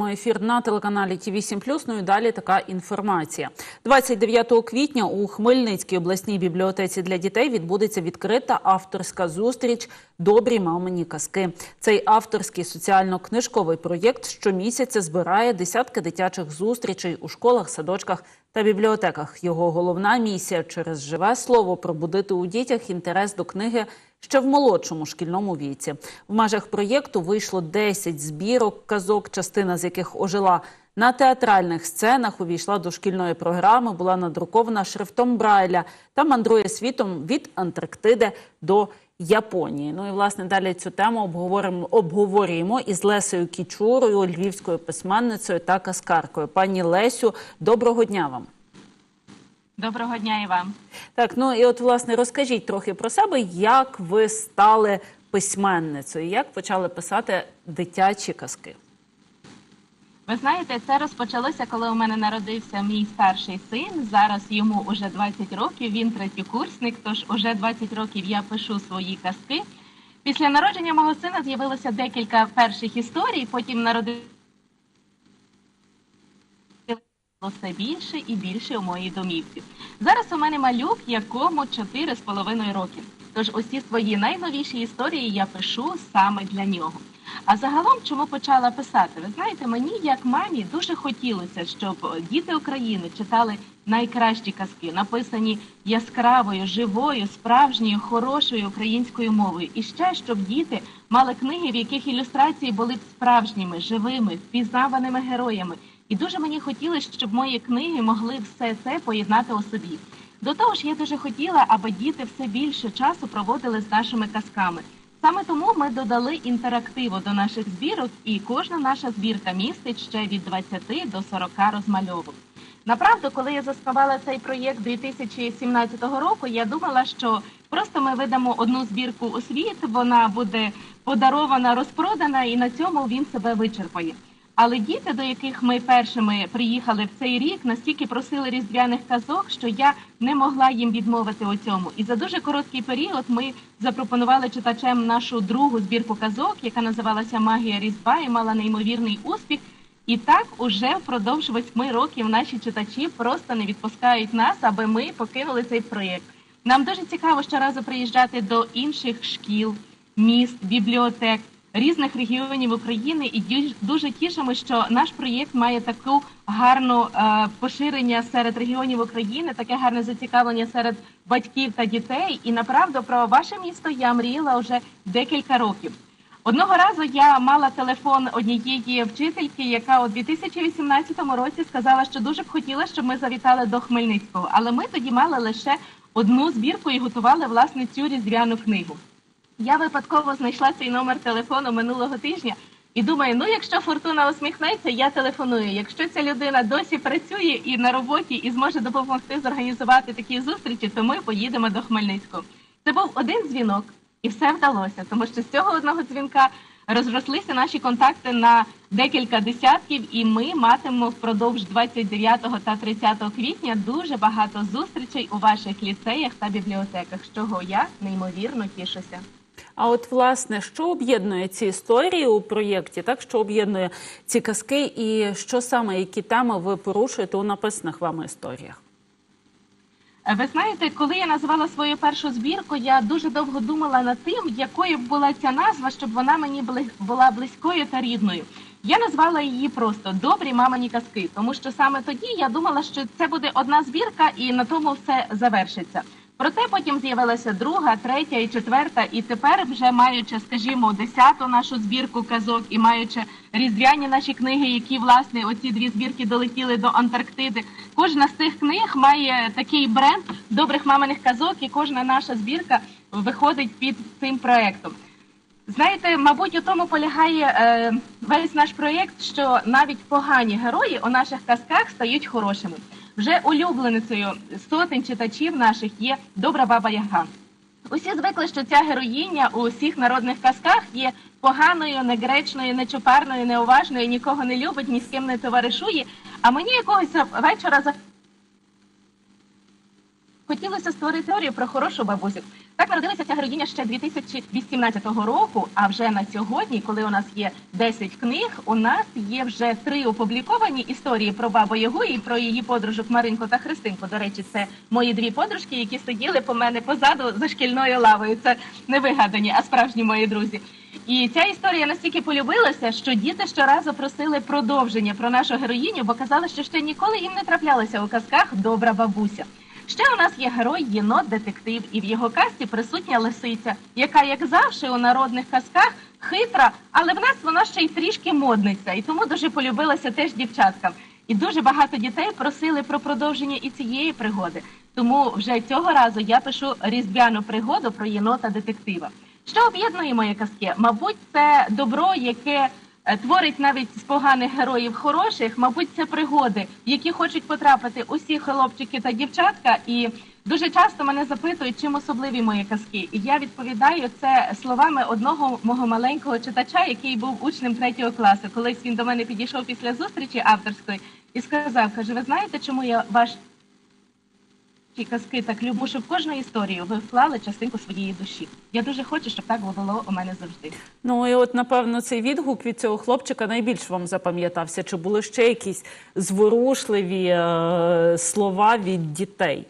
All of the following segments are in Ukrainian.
Продовжуємо ефір на телеканалі Ті 7 Ну і далі така інформація. 29 квітня у Хмельницькій обласній бібліотеці для дітей відбудеться відкрита авторська зустріч Добрі мамині казки. Цей авторський соціально-книжковий проєкт щомісяця збирає десятки дитячих зустрічей у школах, садочках та бібліотеках. Його головна місія через живе слово пробудити у дітях інтерес до книги ще в молодшому шкільному віці. В межах проєкту вийшло 10 збірок казок, частина з яких ожила на театральних сценах. Увійшла до шкільної програми, була надрукована шрифтом Брайля та мандрує світом від Антарктиди до Японії. Ну і власне далі цю тему обговоримо обговорюємо із Лесею Кічурою, львівською письменницею та каскаркою. Пані Лесю, доброго дня вам. Доброго дня і вам. Так, ну і от власне розкажіть трохи про себе, як ви стали письменницею, як почали писати дитячі казки. Ви знаєте, це розпочалося, коли у мене народився мій старший син. Зараз йому вже 20 років. Він третєкурсник, тож уже 20 років я пишу свої казки. Після народження мого сина з'явилося декілька перших історій. Потім народився все більше і більше у моїй домівці. Зараз у мене малюк, якому 4,5 роки. Тож усі свої найновіші історії я пишу саме для нього. А загалом, чому почала писати? Ви знаєте, мені як мамі дуже хотілося, щоб діти України читали найкращі казки, написані яскравою, живою, справжньою, хорошою українською мовою. І ще щоб діти мали книги, в яких ілюстрації були б справжніми, живими, впізнаваними героями. І дуже мені хотілося, щоб мої книги могли все це поєднати у собі. До того ж, я дуже хотіла, аби діти все більше часу проводили з нашими казками. Саме тому ми додали інтерактиву до наших збірок, і кожна наша збірка містить ще від 20 до 40 розмальовок. Направду, коли я заснувала цей проєкт 2017 року, я думала, що просто ми видамо одну збірку у світ, вона буде подарована, розпродана, і на цьому він себе вичерпає. Але діти, до яких ми першими приїхали в цей рік, настільки просили різдвяних казок, що я не могла їм відмовити у цьому. І за дуже короткий період ми запропонували читачам нашу другу збірку казок, яка називалася Магія Різдва і мала неймовірний успіх. І так уже впродовж восьми років наші читачі просто не відпускають нас, аби ми покинули цей проєкт. Нам дуже цікаво щоразу приїжджати до інших шкіл, міст, бібліотек різних регіонів України, і дуже тішимо, що наш проєкт має таку гарну е, поширення серед регіонів України, таке гарне зацікавлення серед батьків та дітей. І направду про ваше місто я мріяла вже декілька років. Одного разу я мала телефон однієї вчительки, яка у 2018 році сказала, що дуже б хотіла, щоб ми завітали до Хмельницького. Але ми тоді мали лише одну збірку і готували власне цю різдвяну книгу. Я випадково знайшла цей номер телефону минулого тижня і думаю, ну якщо фортуна усміхнеться, я телефоную. Якщо ця людина досі працює і на роботі і зможе допомогти зорганізувати такі зустрічі, то ми поїдемо до Хмельницького. Це був один дзвінок, і все вдалося, тому що з цього одного дзвінка розрослися наші контакти на декілька десятків, і ми матимемо впродовж 29 та 30 квітня дуже багато зустрічей у ваших ліцеях та бібліотеках, з чого я неймовірно тішуся. А от власне, що об'єднує ці історії у проєкті, так що об'єднує ці казки, і що саме які теми ви порушуєте у написаних вами історіях? Ви знаєте, коли я назвала свою першу збірку, я дуже довго думала над тим, якою була ця назва, щоб вона мені була близькою та рідною. Я назвала її просто Добрі мамині казки, тому що саме тоді я думала, що це буде одна збірка, і на тому все завершиться. Проте потім з'явилася друга, третя і четверта, і тепер, вже маючи, скажімо, десяту нашу збірку казок і маючи різдвяні наші книги, які власне оці дві збірки долетіли до Антарктиди. Кожна з тих книг має такий бренд добрих маминих казок, і кожна наша збірка виходить під цим проектом. Знаєте, мабуть, у тому полягає е, весь наш проєкт, що навіть погані герої у наших казках стають хорошими. Вже улюбленицею сотень читачів наших є добра баба Яга. Усі звикли, що ця героїня у всіх народних казках є поганою, негречною, нечопарною, неуважною, нікого не любить, ні з ким не товаришує. А мені якогось вечора за хотілося створити теорію про хорошу бабусю. Так народилася ця героїня ще 2018 року. А вже на сьогодні, коли у нас є 10 книг, у нас є вже три опубліковані історії про бабу Ягу і про її подружок Маринку та Христинку. До речі, це мої дві подружки, які сиділи по мене позаду за шкільною лавою. Це не вигадані, а справжні мої друзі. І ця історія настільки полюбилася, що діти щоразу просили продовження про нашу героїню, бо казали, що ще ніколи їм не траплялася у казках добра бабуся. Ще у нас є герой єнот детектив, і в його касті присутня лисиця, яка, як завжди, у народних казках хитра, але в нас вона ще й трішки модниця, і тому дуже полюбилася теж дівчаткам. І дуже багато дітей просили про продовження і цієї пригоди. Тому вже цього разу я пишу різдвяну пригоду про єнота детектива. Що об'єднує мої казки? Мабуть, це добро, яке творить навіть з поганих героїв хороших. Мабуть, це пригоди, в які хочуть потрапити усі хлопчики та дівчатка. І дуже часто мене запитують, чим особливі мої казки. І я відповідаю це словами одного мого маленького читача, який був учнем третього класу. Колись він до мене підійшов після зустрічі авторської і сказав: каже: Ви знаєте, чому я ваш ті казки так люблю, що в кожну історію ви вклали частинку своєї душі. Я дуже хочу, щоб так було у мене завжди. Ну і от напевно цей відгук від цього хлопчика найбільш вам запам'ятався. Чи були ще якісь зворушливі е, слова від дітей?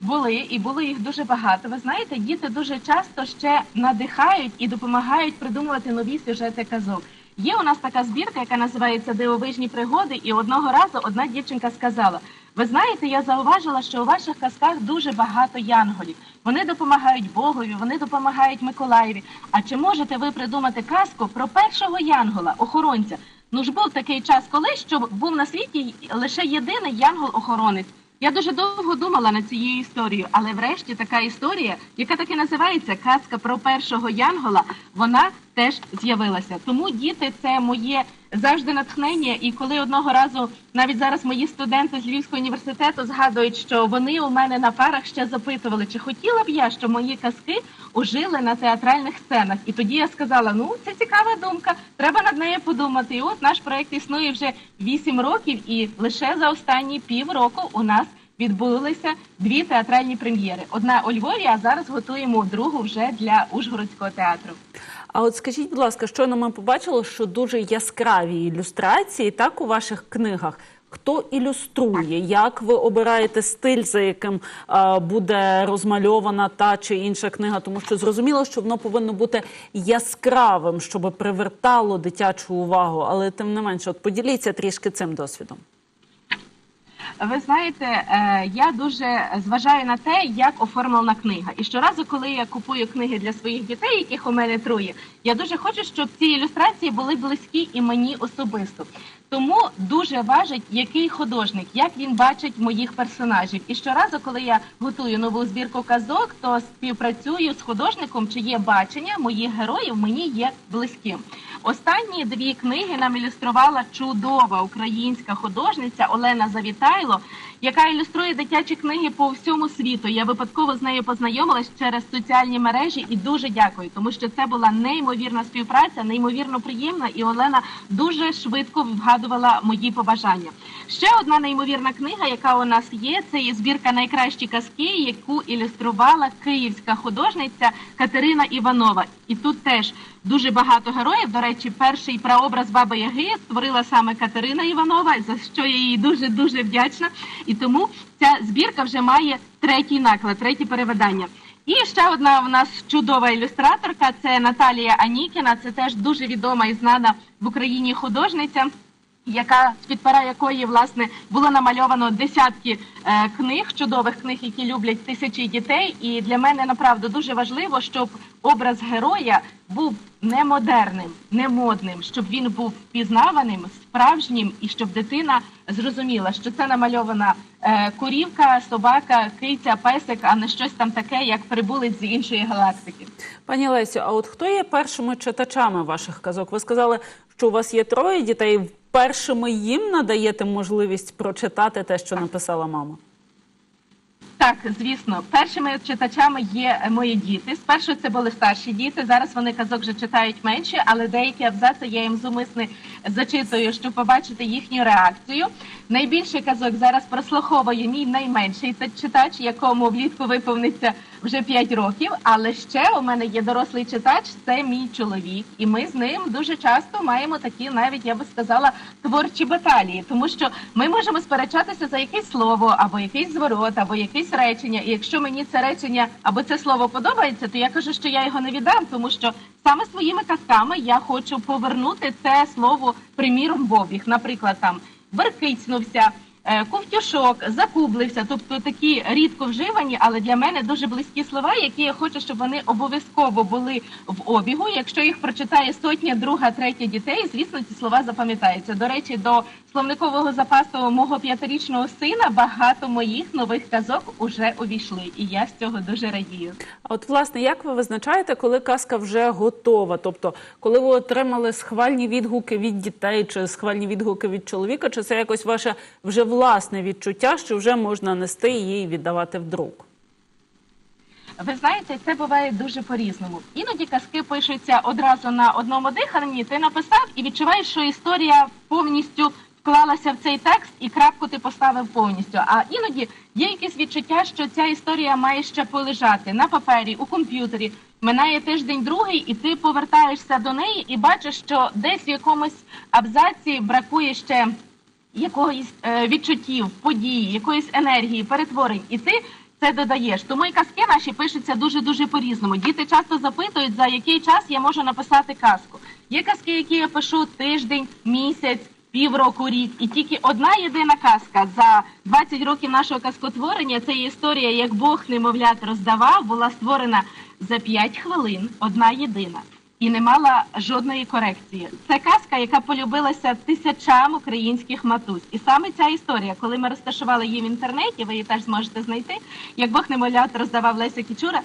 Були і було їх дуже багато. Ви знаєте, діти дуже часто ще надихають і допомагають придумувати нові сюжети казок. Є у нас така збірка, яка називається Дивовижні пригоди, і одного разу одна дівчинка сказала: Ви знаєте, я зауважила, що у ваших казках дуже багато янголів. Вони допомагають Богові, вони допомагають Миколаєві. А чи можете ви придумати казку про першого янгола, охоронця? Ну ж був такий час, коли що був на світі лише єдиний янгол-охоронець. Я дуже довго думала над цією історією, але врешті така історія, яка так і називається Казка про першого Янгола, вона теж з'явилася. Тому діти це моє завжди натхнення. І коли одного разу навіть зараз мої студенти з Львівського університету згадують, що вони у мене на парах ще запитували, чи хотіла б я, щоб мої казки ожили на театральних сценах. І тоді я сказала: ну це цікава думка, треба над нею подумати. І от наш проект існує вже 8 років, і лише за останні півроку у нас відбулися дві театральні прем'єри. Одна у Львові, а зараз готуємо другу вже для Ужгородського театру. А от скажіть, будь ласка, щойно ми побачили, що дуже яскраві ілюстрації так у ваших книгах. Хто ілюструє? Як ви обираєте стиль, за яким е, буде розмальована та чи інша книга? Тому що зрозуміло, що воно повинно бути яскравим, щоб привертало дитячу увагу. Але тим не менше, от поділіться трішки цим досвідом. Ви знаєте, е, я дуже зважаю на те, як оформлена книга. І щоразу, коли я купую книги для своїх дітей, яких у мене троє, я дуже хочу, щоб ці ілюстрації були близькі і мені особисто. Тому дуже важить, який художник, як він бачить моїх персонажів. І щоразу, коли я готую нову збірку казок, то співпрацюю з художником, чиє бачення моїх героїв мені є близьким. Останні дві книги нам ілюструвала чудова українська художниця Олена Завітайло, яка ілюструє дитячі книги по всьому світу. Я випадково з нею познайомилась через соціальні мережі і дуже дякую, тому що це була неймовірна співпраця, неймовірно приємна, і Олена дуже швидко вгадувала мої побажання. Ще одна неймовірна книга, яка у нас є, це є збірка найкращі казки, яку ілюструвала київська художниця Катерина Іванова. І тут теж дуже багато героїв. До речі, перший прообраз Баби Яги створила саме Катерина Іванова, за що я їй дуже дуже вдячна. І тому ця збірка вже має третій наклад, третє перевидання. І ще одна в нас чудова ілюстраторка це Наталія Анікіна. Це теж дуже відома і знана в Україні художниця. Яка з-під пера якої власне було намальовано десятки е, книг, чудових книг, які люблять тисячі дітей. І для мене направду дуже важливо, щоб образ героя був не модерним, не модним, щоб він був впізнаваним, справжнім, і щоб дитина зрозуміла, що це намальована е, курівка, собака, киця, песик, а не щось там таке, як прибулець з іншої галактики. Пані Лесю, а от хто є першими читачами ваших казок? Ви сказали, що у вас є троє дітей. Першими їм надаєте можливість прочитати те, що написала мама. Так, звісно, першими читачами є мої діти. Спершу це були старші діти. Зараз вони казок вже читають менше, але деякі абзаци я їм зумисне зачитую, щоб побачити їхню реакцію. Найбільше казок зараз прослуховує мій найменший читач, якому влітку виповниться вже 5 років. Але ще у мене є дорослий читач, це мій чоловік, і ми з ним дуже часто маємо такі, навіть я би сказала, творчі баталії, тому що ми можемо сперечатися за якесь слово, або якийсь зворот, або якесь речення. І якщо мені це речення або це слово подобається, то я кажу, що я його не віддам, тому що саме своїми казками я хочу повернути це слово приміром в обіг. Наприклад, там веркицнувся. Е, Ковтюшок, закублився, тобто такі рідко вживані, але для мене дуже близькі слова, які я хочу, щоб вони обов'язково були в обігу. Якщо їх прочитає сотня, друга, третя дітей, звісно, ці слова запам'ятаються. До речі, до словникового запасу мого п'ятирічного сина багато моїх нових казок уже увійшли, і я з цього дуже радію. А от, власне, як ви визначаєте, коли казка вже готова? Тобто, коли ви отримали схвальні відгуки від дітей чи схвальні відгуки від чоловіка, чи це якось ваше вже власне відчуття, що вже можна нести її і віддавати в друк? Ви знаєте, це буває дуже по-різному. Іноді казки пишуться одразу на одному диханні. Ти написав і відчуваєш, що історія повністю вклалася в цей текст, і крапку ти поставив повністю. А іноді є якесь відчуття, що ця історія має ще полежати на папері, у комп'ютері. Минає тиждень другий, і ти повертаєшся до неї і бачиш, що десь в якомусь абзаці бракує ще якогось е, відчуттів, події, якоїсь енергії, перетворень, і ти це додаєш. Тому і казки наші пишуться дуже дуже по-різному. Діти часто запитують, за який час я можу написати казку. Є казки, які я пишу тиждень, місяць. Півроку, рік, і тільки одна єдина казка за 20 років нашого казкотворення. Це історія, як Бог немовлят роздавав, була створена за 5 хвилин, одна єдина і не мала жодної корекції. Це казка, яка полюбилася тисячам українських матусь. І саме ця історія, коли ми розташували її в інтернеті, ви її теж зможете знайти. Як Бог немовлят роздавав Леся Кічура.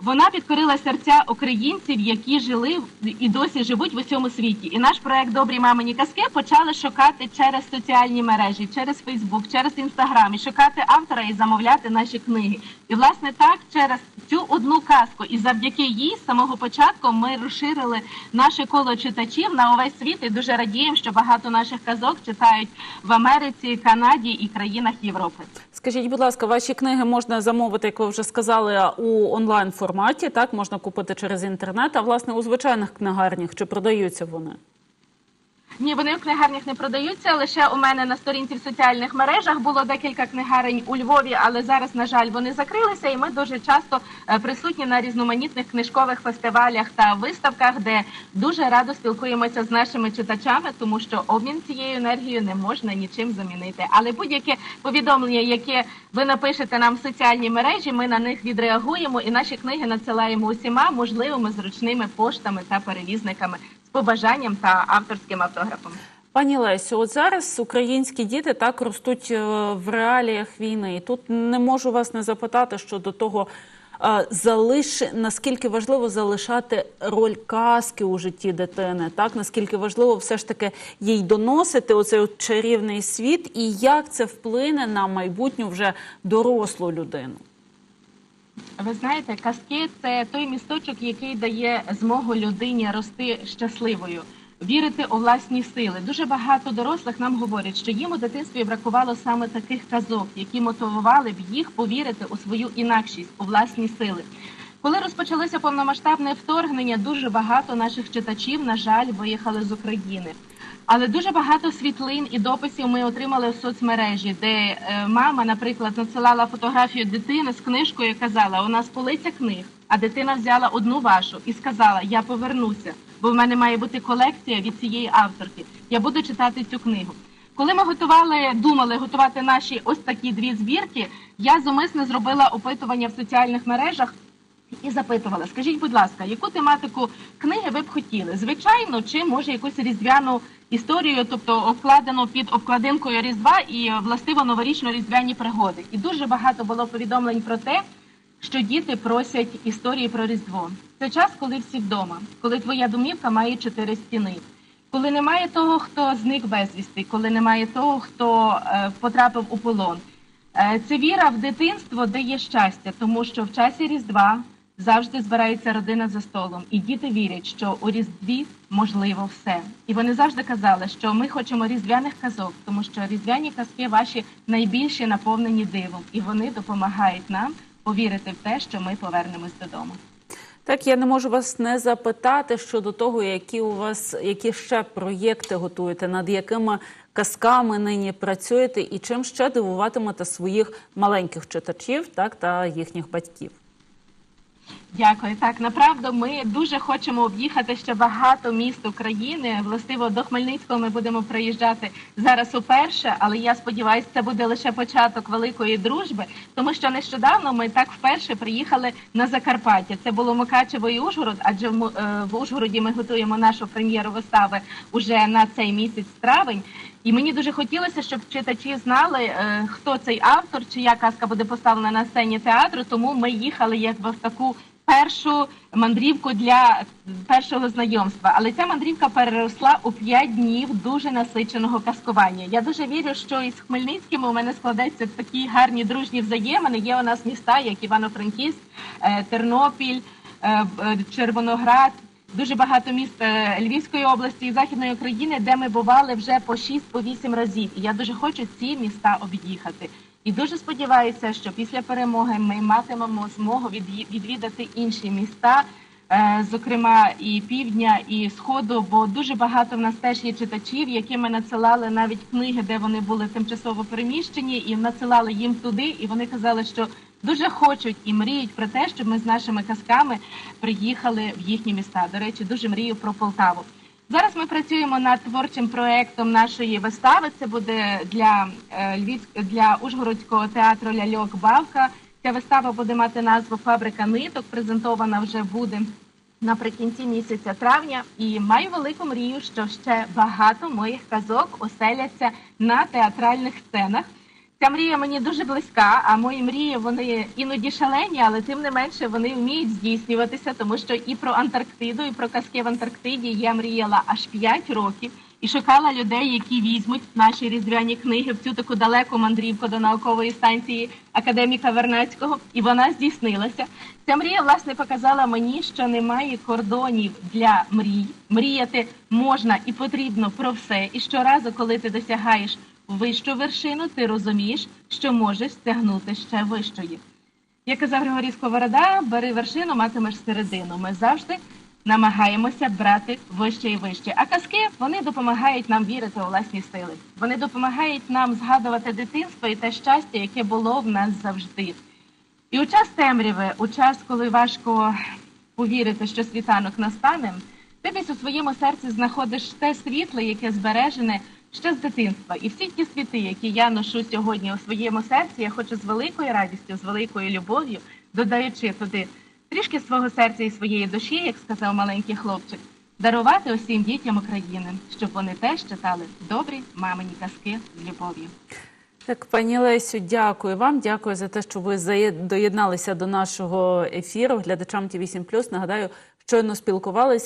Вона підкорила серця українців, які жили і досі живуть в усьому світі. І наш проект Добрі мамині казки почали шукати через соціальні мережі, через Фейсбук, через Інстаграм, і шукати автора і замовляти наші книги. І власне так через цю одну казку, і завдяки їй з самого початку ми розширили наше коло читачів на увесь світ. І дуже радіємо, що багато наших казок читають в Америці, Канаді і країнах Європи. Скажіть, будь ласка, ваші книги можна замовити, як ви вже сказали, у онлайн форматі. Так можна купити через інтернет. А власне у звичайних книгарнях чи продаються вони? Ні, вони в книгарнях не продаються. Лише у мене на сторінці в соціальних мережах було декілька книгарень у Львові, але зараз, на жаль, вони закрилися, і ми дуже часто е, присутні на різноманітних книжкових фестивалях та виставках, де дуже радо спілкуємося з нашими читачами, тому що обмін цією енергією не можна нічим замінити. Але будь-яке повідомлення, яке ви напишете нам в соціальній мережі, ми на них відреагуємо, і наші книги надсилаємо усіма можливими зручними поштами та перевізниками побажанням та авторським автографом. Пані Лесю, от зараз українські діти так ростуть е, в реаліях війни. І тут не можу вас не запитати щодо того, е, залиш наскільки важливо залишати роль казки у житті дитини, так наскільки важливо все ж таки їй доносити оцей чарівний світ, і як це вплине на майбутню вже дорослу людину. Ви знаєте, казки це той місточок, який дає змогу людині рости щасливою, вірити у власні сили. Дуже багато дорослих нам говорять, що їм у дитинстві бракувало саме таких казок, які мотивували б їх повірити у свою інакшість, у власні сили. Коли розпочалося повномасштабне вторгнення, дуже багато наших читачів, на жаль, виїхали з України. Але дуже багато світлин і дописів ми отримали в соцмережі, де е, мама, наприклад, надсилала фотографію дитини з книжкою і казала: у нас полиця книг, а дитина взяла одну вашу і сказала: Я повернуся, бо в мене має бути колекція від цієї авторки. Я буду читати цю книгу. Коли ми готували, думали готувати наші ось такі дві збірки, я зумисно зробила опитування в соціальних мережах і запитувала: скажіть, будь ласка, яку тематику книги ви б хотіли? Звичайно, чи може якусь різдвяну історію, тобто обкладену під обкладинкою Різдва і е, властиво новорічно-різдвяні пригоди. І дуже багато було повідомлень про те, що діти просять історії про Різдво. Це час, коли всі вдома, коли твоя домівка має чотири стіни. Коли немає того, хто зник безвісти, коли немає того, хто е, потрапив у полон. Е, Це віра в дитинство, де є щастя, тому що в часі Різдва завжди збирається родина за столом, і діти вірять, що у Різдві можливо все. І вони завжди казали, що ми хочемо різдвяних казок, тому що різдвяні казки ваші найбільші наповнені дивом, і вони допомагають нам повірити в те, що ми повернемось додому. Так, я не можу вас не запитати щодо того, які у вас які ще проєкти готуєте, над якими казками нині працюєте, і чим ще дивуватимете своїх маленьких читачів, так та їхніх батьків. Дякую. Так, направду ми дуже хочемо об'їхати ще багато міст України. Властиво до Хмельницького ми будемо приїжджати зараз уперше, але я сподіваюся, це буде лише початок великої дружби, тому що нещодавно ми так вперше приїхали на Закарпаття. Це було Мукачево і Ужгород, адже в е, Ужгороді ми готуємо нашу прем'єру вистави уже на цей місяць травень. І мені дуже хотілося, щоб читачі знали, е, хто цей автор, чия казка буде поставлена на сцені театру. Тому ми їхали якби в таку першу мандрівку для першого знайомства. Але ця мандрівка переросла у п'ять днів дуже насиченого казкування. Я дуже вірю, що із Хмельницьким у мене складаються такі гарні дружні взаємини. Є у нас міста, як Івано-Франківськ, е, Тернопіль, е, Червоноград. Дуже багато міст е, Львівської області і Західної України, де ми бували вже по 6-8 разів. І я дуже хочу ці міста об'їхати. І дуже сподіваюся, що після перемоги ми матимемо змогу відвідати інші міста, е, зокрема і півдня, і сходу. Бо дуже багато в нас теж є читачів, які ми надсилали навіть книги, де вони були тимчасово переміщені, і надсилали їм туди. І вони казали, що дуже хочуть і мріють про те, щоб ми з нашими казками приїхали в їхні міста. До речі, дуже мрію про Полтаву. Зараз ми працюємо над творчим проектом нашої вистави. Це буде для е, Львівськ... для Ужгородського театру Ляльок Бавка. Ця вистава буде мати назву Фабрика ниток. Презентована вже буде наприкінці місяця травня. І маю велику мрію, що ще багато моїх казок оселяться на театральних сценах. Ця мрія мені дуже близька, а мої мрії вони іноді шалені, але тим не менше вони вміють здійснюватися, тому що і про Антарктиду, і про казки в Антарктиді я мріяла аж 5 років і шукала людей, які візьмуть наші різдвяні книги в цю таку далеку мандрівку до наукової станції академіка Вернацького, і вона здійснилася. Ця мрія власне показала мені, що немає кордонів для мрій. Мріяти можна і потрібно про все. І щоразу, коли ти досягаєш вищу вершину, ти розумієш, що можеш стягнути ще вищої. Як казав Григорій Сковорода, бери вершину, матимеш середину. Ми завжди намагаємося брати вище і вище. А казки вони допомагають нам вірити у власні сили. Вони допомагають нам згадувати дитинство і те щастя, яке було в нас завжди. І у час темряви, у час, коли важко повірити, що світанок настане, ти десь у своєму серці знаходиш те світло, яке збережене ще з дитинства. І всі ті світи, які я ношу сьогодні у своєму серці, я хочу з великою радістю, з великою любов'ю, додаючи туди трішки свого серця і своєї душі, як сказав маленький хлопчик, дарувати усім дітям України, щоб вони теж читали добрі мамині казки з любов'ю. Так, пані Лесю, дякую вам. Дякую за те, що ви доєдналися до нашого ефіру. Глядачам Ті 8 Нагадаю, щойно спілкувалися